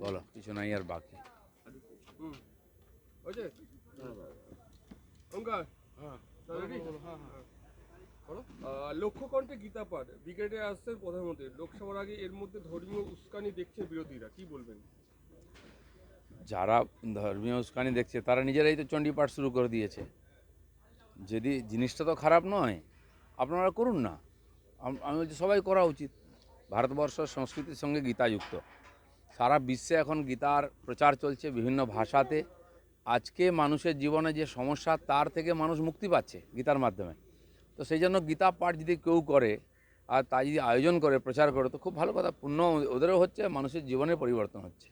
বলো। কিছু নাই আর বাকি? আহ, লক্ষ্যকণ্ঠে গীতা পাঠ ব্রিগেডে আসছেন প্রধানমন্ত্রী। লোকসভার আগে এর মধ্যে ধর্মীয় উস্কানি দেখছেন বিরোধীরা। কি বলবেন? যারা ধর্মীয় উস্কানি দেখছে তারা নিজেরাই তো চণ্ডীপাঠ শুরু করে দিয়েছে। যদি জিনিসটা তো খারাপ নয় আপনারা করুন না। আমি বলছি সবাই করা উচিত। ভারতবর্ষ সংস্কৃতির সঙ্গে গীতা যুক্ত সারা বিশ্বে এখন গীতার প্রচার চলছে বিভিন্ন ভাষাতে। আজকে মানুষের জীবনে যে সমস্যা তার থেকে মানুষ মুক্তি পাচ্ছে গীতার মাধ্যমে। তো সেই জন্য গীতা পাঠ যদি কেউ করে আর তা যদি আয়োজন করে প্রচার করে তো খুব ভালো কথা। পুণ্য ওদেরও হচ্ছে মানুষের জীবনে পরিবর্তন হচ্ছে।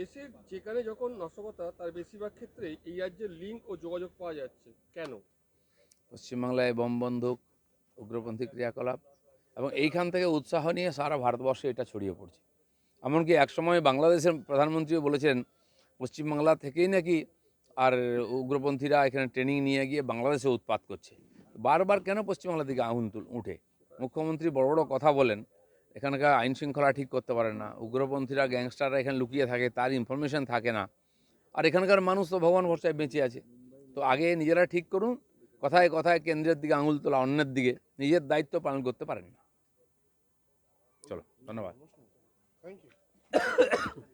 দেশের যেখানে যখন নাশকতা তার বেশিরভাগ ক্ষেত্রেই এই রাজ্যের লিঙ্ক ও যোগাযোগ পাওয়া যাচ্ছে। কেন? পশ্চিমবাংলায় বোম বন্দুক উগ্রপন্থী ক্রিয়াকলাপ এবং এইখান থেকে উৎসাহ নিয়ে সারা ভারতবর্ষে এটা ছড়িয়ে পড়ছে। এমনকি একসময় বাংলাদেশের প্রধানমন্ত্রীও বলেছেন পশ্চিমবাংলা থেকেই নাকি আর উগ্রপন্থীরা এখানে ট্রেনিং নিয়ে গিয়ে বাংলাদেশে উৎপাত করছে। বারবার কেন পশ্চিমবাংলা আগুন তুল, উঠে? মুখ্যমন্ত্রী বড় বড় কথা বলেন, এখানকার আইন শৃঙ্খলা ঠিক করতে পারে না, উগ্রপন্থীরা, গ্যাংস্টাররা এখানে লুকিয়ে থাকে, তার ইনফরমেশন থাকে না, আর এখানকার মানুষ তো ভগবান ভরসায় বেঁচে আছে। তো আগে নিজেরা ঠিক করুন, কথায় কথায় কেন্দ্রের দিকে আঙুল তোলা, অন্যের দিকে নিজের দায়িত্ব পালন করতে পারেন না। ধন্যবাদ। Thank you